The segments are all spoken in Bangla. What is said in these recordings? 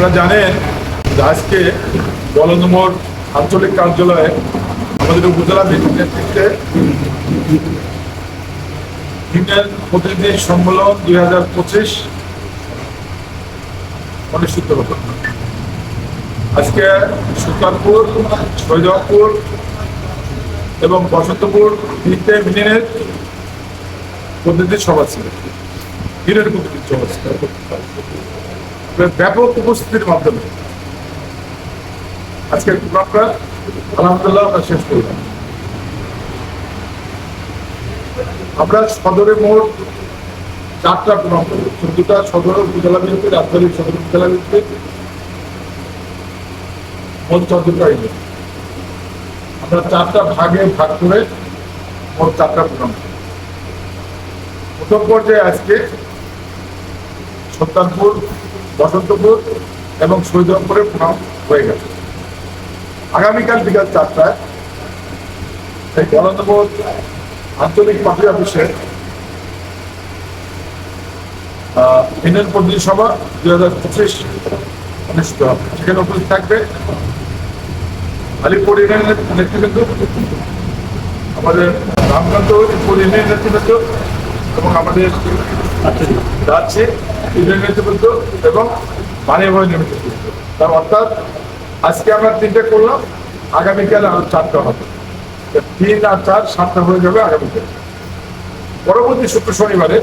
আপনারা জানেন যে আজকে বলন্দমোর আঞ্চলিক কার্যালয়ে আমাদের উপজেলা নেতৃত্বে প্রতিনিধি সম্মেলন দুই হাজার পঁচিশ অনুষ্ঠিত হতো। আজকে সুলতানপুর শহীদপুর এবং বসন্তপুর তিনটে ইউনিয়নের প্রতিনিধি সভা ছিল। ইউনিয়ন প্রতিনিধি সভা ছিল। ব্যাপক উপস্থিতির মাধ্যমে। আজকের প্রোগ্রামটা আলহামদুলিল্লাহ শেষ করলাম। আমরা সদরে মোট চারটা প্রোগ্রাম করব চোদ্দটা সদর উপজেলা বিএনপি রাজধানী সদর উপজেলা বিএনপি মোট চোদ্দটা ইউনিট। আমরা চারটা ভাগে ভাগ করে মোট চারটা প্রোগ্রাম করব। প্রথম পর্যায়ে আজকে সত্তানপুর বসন্তপুর এবং শহীদপুরের প্রোগ্রাম হয়ে গেছে। আগামীকাল বিকাল চারটায় এই গণতন্ত্র আঞ্চলিক পার্টি অফিসে ইউনিয়ন প্রতিনিধি সভা দুই হাজার পঁচিশ অনুষ্ঠিত হবে। সেখানে উপস্থিত থাকবে আলিপুর ইউনিয়নের নেতৃবৃন্দ, আমাদের রামকান্ত উপর ইউনিয়ন নেতৃবৃন্দ এবং আমাদের যাচ্ছে নেতৃবৃন্দ এবং বানিয়াবাড়ি নেতৃবৃন্দ তার অর্থাৎ আজকে আমরা তিনটে করলাম, আগামীকাল আরও চারটা হবে। তিন আর চার সাতটা হয়ে যাবে আগামীকাল। পরবর্তী শুক্র শনিবারে,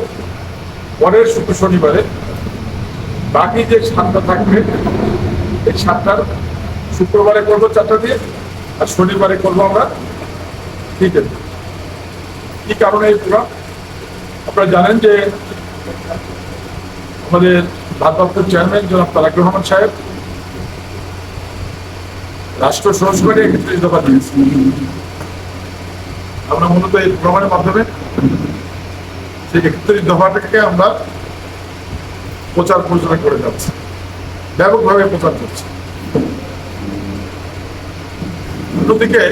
পরের শুক্র শনিবারে বাকি যে সাতটা থাকবে, এই সাতটার শুক্রবারে করব চারটা দিয়ে, আর শনিবারে করব আমরা তিনটে। কি কারণে এই প্রোগ্রাম? আপনারা জানেন যে আমাদের ভারপ্রাপ্ত চেয়ারম্যান জনাব তারাক রহমান সাহেব, রাষ্ট্র সংস্কারে একত্রিশ দফা দিয়েছে। আমরা মূলত এই প্রোগ্রামের মাধ্যমে সেই একত্রিশ দফাটাকে আমরা প্রচার প্রচার করে যাচ্ছি। ব্যাপকভাবে প্রচার করছি। অন্যদিকে,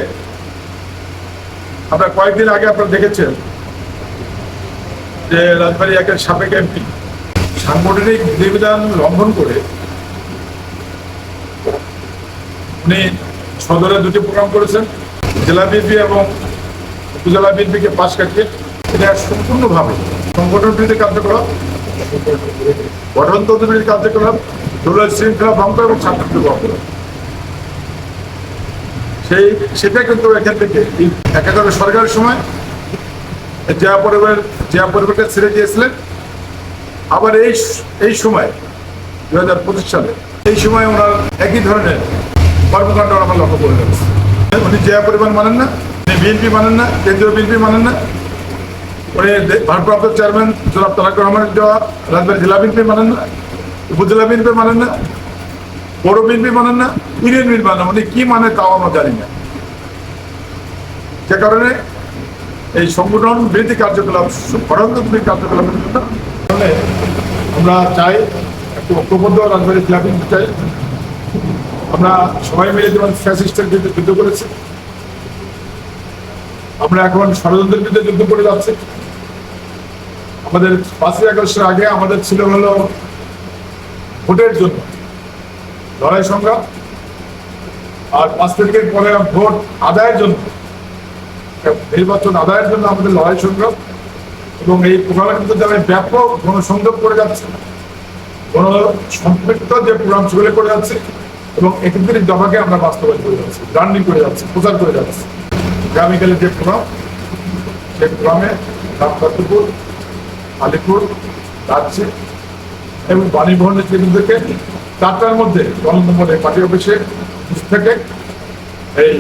আমরা কয়েকদিন আগে আপনারা দেখেছেন যে রাজবাড়ী একের সাবেক এমপি সাংগঠনিক বিধিবিধান লঙ্ঘন করে উনি সদরে দুটি প্রোগ্রাম করেছেন, জেলা বিএনপি এবং উপজেলা বিএনপিকে পাশ কাটিয়ে এটা সম্পূর্ণভাবে সংগঠন বিরোধী কার্যকলাপ গঠনতন্ত্র বিরোধী কার্যকলাপ দলীয় শৃঙ্খলা ভঙ্গ এবং ছাত্রদের ভঙ্গ। সেই সেটা কিন্তু এখান থেকে একাধারে সরকারের সময় জিয়া পরিবার জিয়া পরিবারটা ছেড়ে দিয়েছিলেন। আবার এই এই সময় দু হাজার পঁচিশ সালে, এই সময় ওনার একই ধরনের কর্মকাণ্ড আমরা লক্ষ্য করে যাচ্ছি উনি জয়া পরিমাণ মানেন না, উনি বিএনপি মানেন না, কেন্দ্রীয় বিএনপি মানেন না। উনি ভারপ্রাপ্ত চেয়ারম্যান জনাব তালাক রহমানের দেওয়া রাজবাড়ী জেলা বিএনপি মানেন না, উপজেলা বিএনপি মানেন না বড় বিএনপি মানেন না, ইউনিয়ন বিএনপি মানেন উনি কি মানে তাও আমরা জানি না। যে কারণে এই সংগঠন বিরোধী কার্যকলাপ গণতন্ত্রিক কার্যকলাপের জন্য আমরা চাই, একটু ঐক্যবদ্ধ রাজবাড়ি ক্লাবিং চাই। আমরা সবাই মিলে যেমন ফ্যাসিস্টের বিরুদ্ধে যুদ্ধ করেছি, আমরা এখন ষড়যন্ত্রের বিরুদ্ধে যুদ্ধ করে যাচ্ছি। আমাদের পাঁচই আগস্টের আগে আমাদের ছিল হলো ভোটের জন্য লড়াই সংগ্রাম, আর পাঁচ তারিখের পরে ভোট আদায়ের জন্য, নির্বাচন আদায়ের জন্য আমাদের লড়াই সংগ্রাম। এবং এই কিন্তু যারা ব্যাপক গণসংযোগ করে যাচ্ছে গণ সম্পৃক্ত যে প্রোগ্রাম সেগুলো করে যাচ্ছে, এবং একত্রিশ দফাকে আমরা বাস্তবায়ন করে যাচ্ছি ব্রান্ডিং করে যাচ্ছি, প্রচার করে যাচ্ছি। আগামীকালের যে প্রোগ্রাম, সেই প্রোগ্রামে রামকান্তপুর আলিপুর, রাজ্যে এবং বাণীভবন নেতৃবৃন্দকে চারটার মধ্যে গণতন্ত্র পার্টি অফিসে থেকে এই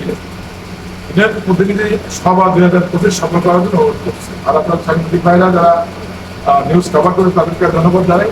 প্রতিনিধি সভা দুই হাজার পঁচিশ সফল করার জন্য অনুরোধ করছি। আর আপনার সাংবাদিক ভাইরা যারা নিউজ কভার করে তাদেরকে ধন্যবাদ জানাই।